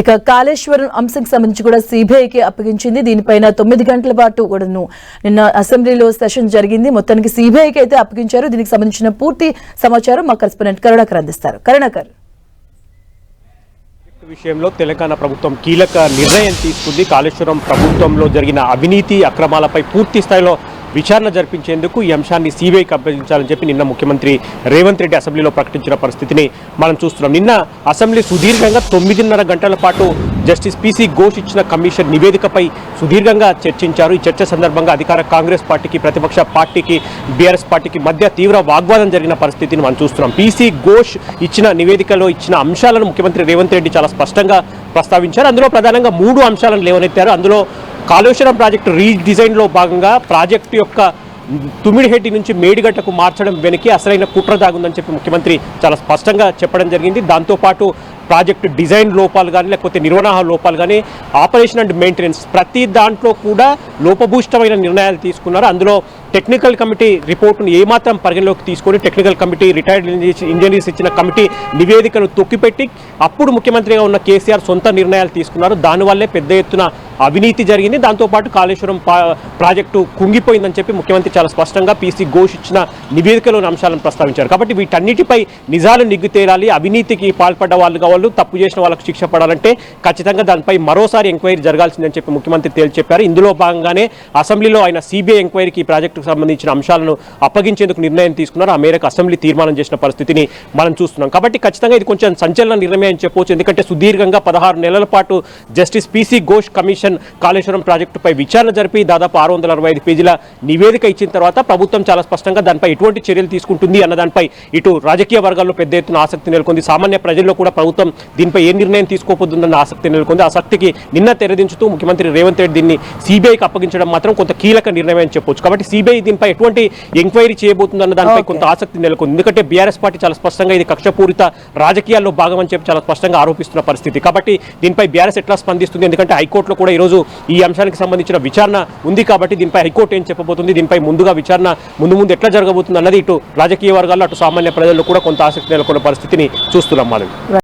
ఇక కాళేశ్వరం అంశంకి సంబంధించి కూడా సిబిఐకి అప్పగించింది. దీనిపైన తొమ్మిది గంటల పాటు కూడాను నిన్న అసెంబ్లీలో సెషన్ జరిగింది. మొత్తానికి సిబిఐకి అయితే అప్పగించారు. దీనికి సంబంధించిన పూర్తి సమాచారం మా కరెస్పాండెంట్ కరుణాకర్ అందిస్తారు. కరుణాకర్. విషయంలో తెలంగాణ ప్రభుత్వం కీలక నిర్ణయం తీసుకుంది. కాళేశ్వరం ప్రభుత్వంలో జరిగిన అవినీతి అక్రమాలపై పూర్తి స్థాయిలో విచారణ జరిపించేందుకు ఈ అంశాన్ని సీబీఐకి అప్పగించాలని చెప్పి నిన్న ముఖ్యమంత్రి రేవంత్ రెడ్డి అసెంబ్లీలో ప్రకటించిన పరిస్థితిని మనం చూస్తున్నాం. నిన్న అసెంబ్లీ సుదీర్ఘంగా తొమ్మిదిన్నర గంటల పాటు జస్టిస్ పీసీ ఘోష్ ఇచ్చిన కమిషన్ నివేదికపై సుదీర్ఘంగా చర్చించారు. ఈ చర్చ సందర్భంగా అధికార కాంగ్రెస్ పార్టీకి ప్రతిపక్ష పార్టీకి బీఆర్ఎస్ పార్టీకి మధ్య తీవ్ర వాగ్వాదం జరిగిన పరిస్థితిని మనం చూస్తున్నాం. పీసీ ఘోష్ ఇచ్చిన నివేదికలో ఇచ్చిన అంశాలను ముఖ్యమంత్రి రేవంత్ రెడ్డి చాలా స్పష్టంగా ప్రస్తావించారు. అందులో ప్రధానంగా మూడు అంశాలను లేవనెత్తారు. అందులో కాళేశ్వరం ప్రాజెక్టు రీడిజైన్లో భాగంగా ప్రాజెక్టు యొక్క తుమిడిహెడ్డి నుంచి మేడిగడ్డకు మార్చడం వెనక్కి అసలైన కుట్ర దాగుందని చెప్పి ముఖ్యమంత్రి చాలా స్పష్టంగా చెప్పడం జరిగింది. దాంతోపాటు ప్రాజెక్టు డిజైన్ లోపాలు కానీ లేకపోతే నిర్వహణ లోపాలు కానీ ఆపరేషన్ అండ్ మెయింటెనెన్స్ ప్రతి దాంట్లో కూడా లోపభూష్టమైన నిర్ణయాలు తీసుకున్నారు. అందులో టెక్నికల్ కమిటీ రిపోర్టును ఏమాత్రం పరిగణలోకి తీసుకొని టెక్నికల్ కమిటీ రిటైర్డ్ ఇంజనీర్స్ ఇచ్చిన కమిటీ నివేదికను తొక్కిపెట్టి అప్పుడు ముఖ్యమంత్రిగా ఉన్న కేసీఆర్ సొంత నిర్ణయాలు తీసుకున్నారు. దానివల్లే పెద్ద ఎత్తున అవినీతి జరిగింది. దాంతోపాటు కాళేశ్వరం పా- ప్రాజెక్టు కుంగిపోయిందని చెప్పి ముఖ్యమంత్రి చాలా స్పష్టంగా పీసీ ఘోష్ ఇచ్చిన నివేదికలోని అంశాలను ప్రస్తావించారు. కాబట్టి వీటన్నిటిపై నిజాలు నిగ్గు తేలాలి. అవినీతికి పాల్పడ్డ వాళ్ళు వాళ్ళు తప్పు చేసిన వాళ్ళకు శిక్ష పడాలంటే ఖచ్చితంగా దానిపై మరోసారి ఎంక్వైరీ జరగాల్సిందని చెప్పి ముఖ్యమంత్రి తేల్చెప్పారు ఇందులో భాగంగానే అసెంబ్లీలో ఆయన సిబిఐ ఎంక్వైరీకి ఈ సంబంధించిన అంశాలను అప్పగించేందుకు నిర్ణయం తీసుకున్నారు. ఆ మేరకు అసెంబ్లీ తీర్మానం చేసిన పరిస్థితిని మనం చూస్తున్నాం. కాబట్టి ఖచ్చితంగా ఇది కొంచెం సంచలన నిర్ణయం అని చెప్పవచ్చు ఎందుకంటే సుదీర్ఘంగా పదహారు నెలల పాటు justice PC Ghosh commission Kaleshwaram ప్రాజెక్టుపై విచారణ జరిపి దాదాపు ఆరు వందల అరవై ఐదు పేజీల నివేదిక ఇచ్చిన తర్వాత ప్రభుత్వం చాలా స్పష్టంగా దానిపై ఎటువంటి చర్యలు తీసుకుంటుంది అన్న దానిపై ఇటు రాజకీయ వర్గాల్లో పెద్ద ఎత్తున ఆసక్తి నెలకొంది. సామాన్య ప్రజల్లో కూడా ప్రభుత్వం దీనిపై ఏ నిర్ణయం తీసుకోబోతుందన్న ఆసక్తి నెలకొంది. ఆసక్తికి నిన్న తెరదించుతూ ముఖ్యమంత్రి రేవంత్ రెడ్డి దీన్ని సిబిఐకి అప్పగించడం మాత్రం కొంత కీలక నిర్ణయం అని చెప్పొచ్చు. కాబట్టి సిబిఐ దీనిపై ఎటువంటి ఎంక్వైరీ చేయబోతుందన్న దానిపై కొంత ఆసక్తి నెలకొంది. ఎందుకంటే బీఆర్ఎస్ పార్టీ చాలా స్పష్టంగా ఇది కక్షపూరిత రాజకీయాల్లో భాగం అని చెప్పి చాలా స్పష్టంగా ఆరోపిస్తున్న పరిస్థితి. కాబట్టి దీనిపై బీఆర్ఎస్ ఎట్లా స్పందిస్తుంది? ఎందుకంటే హైకోర్టులో కూడా ఈరోజు ఈ అంశానికి సంబంధించిన విచారణ ఉంది కాబట్టి దీనిపై హైకోర్టు ఏం చెప్పబోతుంది? దీనిపై ముందుగా విచారణ ముందు ముందు ఎట్లా జరగబోతుంది అన్నది ఇటు రాజకీయ వర్గాల్లో అటు సామాన్య ప్రజల్లో కూడా కొంత ఆసక్తి నెలకొన్న పరిస్థితిని చూస్తున్నాం మనం.